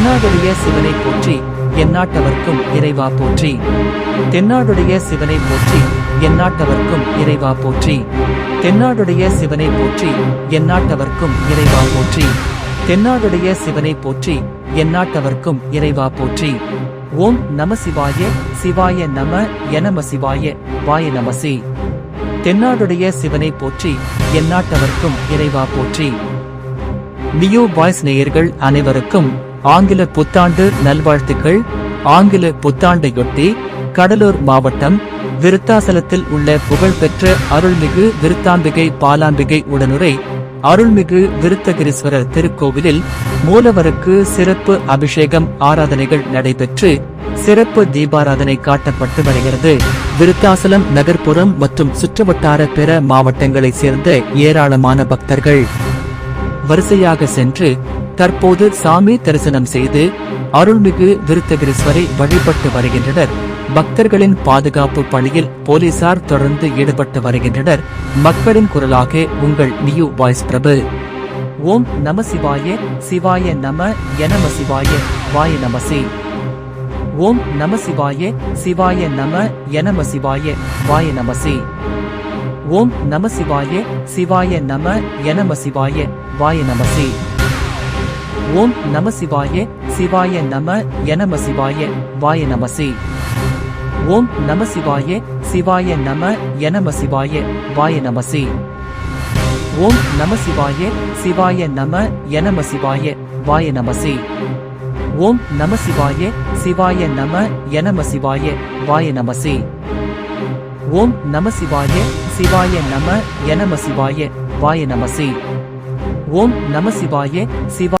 தென்னாடுடைய சிவனை போற்றி எந்நாட்டவர்க்கும் இறைவா போற்றி. தென்னாடுடைய சிவனை போற்றி எந்நாட்டவர்க்கும் இறைவா போற்றி. தென்னாடுடைய சிவனை போற்றி எந்நாட்டவர்க்கும் இறைவா போற்றி. தென்னாடுடைய சிவனை போற்றி எந்நாட்டவர்க்கும் இறைவா போற்றி. ஓம் நம சிவாய சிவாய நம எனம சிவாய வாய நமசி தென்னாடுடைய சிவனை போற்றி எந்நாட்டவர்க்கும் இறைவா போற்றி. நியூ பாய்ஸ் நேயர்கள் அனைவருக்கும் ஆங்கில புத்தாண்டு நல்வாழ்த்துக்கள். ஆங்கில புத்தாண்டையொட்டி கடலூர் மாவட்டம் விருத்தாசலத்தில் உள்ள புகழ்பெற்ற அருள்மிகு விருத்தாம்பிகை பாலாம்பிகை உடனுரை அருள்மிகு விருத்தகிரீஸ்வரர் திருக்கோவிலில் மூலவருக்கு சிறப்பு அபிஷேகம் ஆராதனைகள் நடைபெற்று சிறப்பு தீபாராதனை காட்டப்பட்டு வருகிறது. விருத்தாசலம் நகர்ப்புறம் மற்றும் சுற்றுவட்டார பிற மாவட்டங்களைச் சேர்ந்த ஏராளமான பக்தர்கள் வரிசையாக சென்று தற்போது சாமி தரிசனம் செய்து அருள்மிகு விருத்தகிரீஸ்வரை வழிபட்டு வருகின்றனர். பக்தர்களின் பாதுகாப்பு பணியில் போலீசார் தொடர்ந்து ஈடுபட்டு வருகின்றனர். மக்களின் குரலாக உங்கள் நியூ வாய்ஸ் பிரபு. ஓம் நம சிவாய சிவாய நம எனம சிவாய வாய நமசி. ஓம் நம சிவாய சிவாய நம எனம சிவாய வாய நமசி. ஓம் நம சிவாய சிவாய நம எனம சிவாய வாய நமசி. ஓம் நம சிவாய சிவாய நம எனம சிவாய வாய நமசி ஓம் நம சிவாய சிவாய நம எனம சிவாய வாய நமசி ஓம் நம சிவாய சிவாய நம எனம சிவாய வாய நமசி ஓம் நம சிவாய சிவாய நம எனம சிவாய வாய நமசி ஓம் நம சிவாய சிவாய நம எனம சிவாய வாய நமசி ஓம் நம சிவாய சிவா